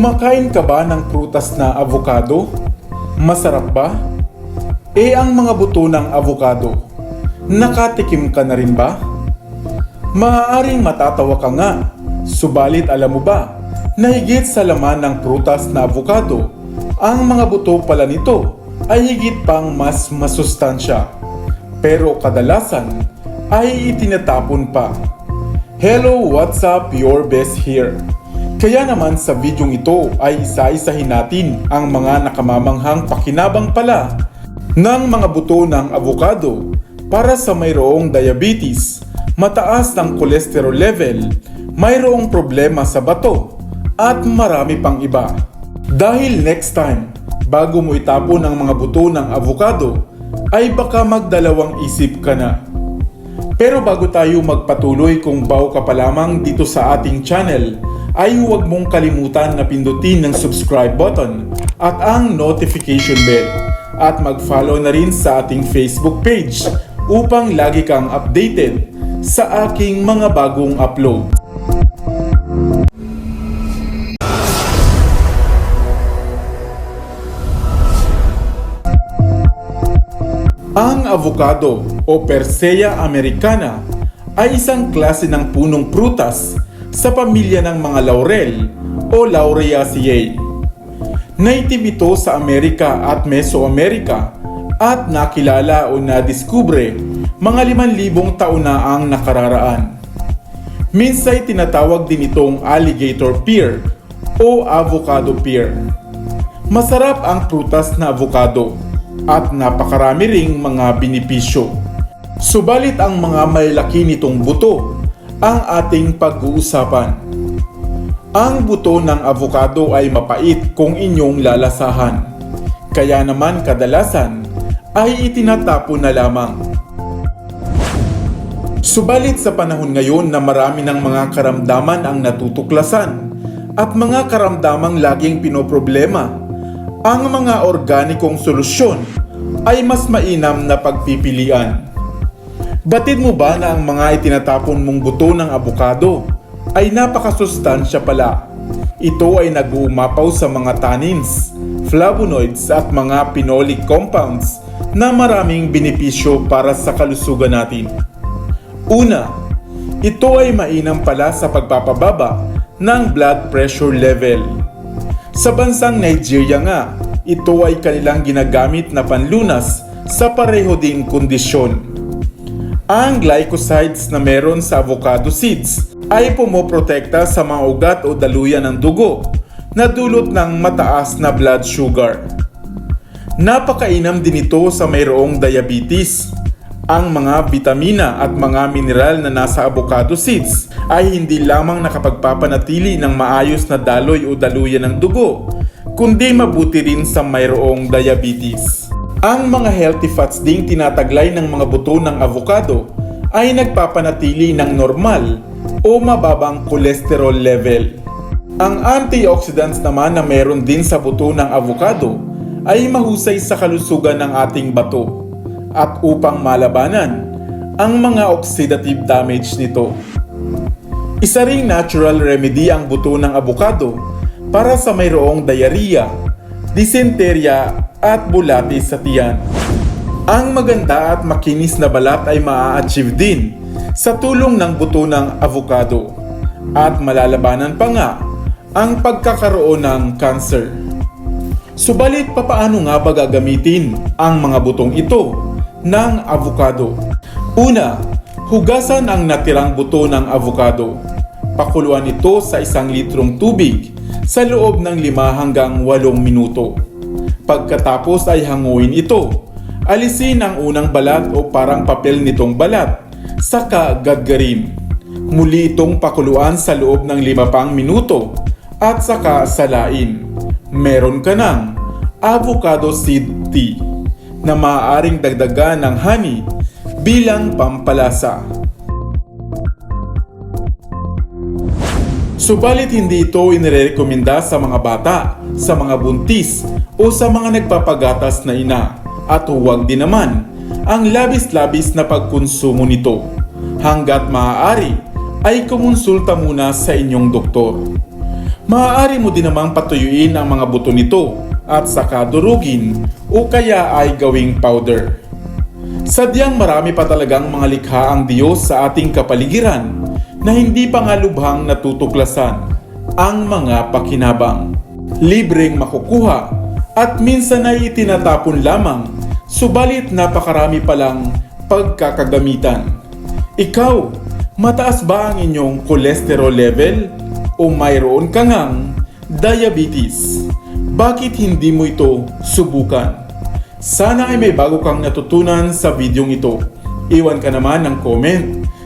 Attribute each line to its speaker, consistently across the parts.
Speaker 1: Kumakain ka ba ng prutas na avocado? Masarap ba? Eh ang mga buto ng avocado, nakatikim ka na rin ba? Maaaring matatawa ka nga, subalit alam mo ba, na higit sa laman ng prutas na avocado, ang mga buto pala nito ay higit pang mas masustansya. Pero kadalasan ay itinatapon pa. Hello, what's up? Your best here. Kaya naman sa videong ito ay isa-isahin natin ang mga nakamamanghang pakinabang pala ng mga buto ng avocado para sa mayroong diabetes, mataas ng cholesterol level, mayroong problema sa bato, at marami pang iba. Dahil next time, bago mo itapon ang mga buto ng avocado, ay baka magdalawang isip ka na. Pero bago tayo magpatuloy kung bago ka pa lamang dito sa ating channel, ay huwag mong kalimutan na pindutin ng subscribe button at ang notification bell at mag-follow na rin sa ating Facebook page upang lagi kang updated sa aking mga bagong upload. Ang avocado o Persea americana ay isang klase ng punong prutas sa pamilya ng mga laurel o Lauriaceae. Native ito sa Amerika at Mesoamerica at nakilala o nadiskubre mga 5,000 taon na ang nakararaan. Minsay tinatawag din itong alligator pear o avocado pear. Masarap ang prutas na avocado at napakarami ring mga benepisyo. Subalit ang mga malalaki nitong buto ang ating pag-uusapan. Ang buto ng avocado ay mapait kung inyong lalasahan. Kaya naman kadalasan ay itinatapon na lamang. Subalit sa panahon ngayon na marami ng mga karamdaman ang natutuklasan at mga karamdamang laging pinoproblema, ang mga organikong solusyon ay mas mainam na pagpipilian. Batid mo ba na ang mga itinatapon mong buto ng abukado ay napakasustansya pala? Ito ay nag-uumapaw sa mga tannins, flavonoids at mga phenolic compounds na maraming benepisyo para sa kalusugan natin. Una, ito ay mainam pala sa pagpapababa ng blood pressure level. Sa bansang Nigeria nga, ito ay kanilang ginagamit na panlunas sa pareho ding kondisyon. Ang glycosides na meron sa avocado seeds ay pumoprotekta sa mga ugat o daluyan ng dugo na dulot ng mataas na blood sugar. Napakainam din ito sa mayroong diabetes. Ang mga vitamina at mga mineral na nasa avocado seeds ay hindi lamang nakapagpapanatili ng maayos na daloy o daluyan ng dugo, kundi mabuti rin sa mayroong diabetes. Ang mga healthy fats ding tinataglay ng mga buto ng avocado ay nagpapanatili ng normal o mababang cholesterol level. Ang antioxidants naman na meron din sa buto ng avocado ay mahusay sa kalusugan ng ating bato at upang malabanan ang mga oxidative damage nito. Isa ring natural remedy ang buto ng avocado para sa mayroong diarrhea, dysenteria at bulati sa tiyan. Ang maganda at makinis na balat ay maa-achieve din sa tulong ng buto ng avocado at malalabanan pa nga ang pagkakaroon ng cancer. Subalit papaano nga ba gagamitin ang mga butong ito ng avocado? Una, hugasan ang natirang buto ng avocado. Pakuluan ito sa isang litrong tubig sa loob ng 5 hanggang 8 minuto. Pagkatapos ay hanguin ito. Alisin ang unang balat o parang papel nitong balat, saka gagarin. Muli itong pakuluan sa loob ng 5 pang minuto at saka salain. Meron ka ng avocado seed tea na maaaring dagdagan ng honey bilang pampalasa. Subalit hindi ito inirekomenda sa mga bata, sa mga buntis o sa mga nagpapagatas na ina at huwag din naman ang labis-labis na pagkonsumo nito. Hanggat maaari ay kumonsulta muna sa inyong doktor. Maaari mo din namang patuyuin ang mga buto nito at saka durugin o kaya ay gawing powder. Sadyang marami pa talagang mga likha ang Diyos sa ating kapaligiran na hindi pa nga lubhang natutuklasan ang mga pakinabang. Libreng makukuha at minsan ay itinatapon lamang subalit napakarami palang pagkakagamitan. Ikaw, mataas ba ang inyong cholesterol level o mayroon ka ngang diabetes? Bakit hindi mo ito subukan? Sana ay may bago kang natutunan sa videong ito. Iwan ka naman ng comment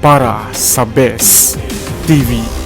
Speaker 1: para sa Best TV.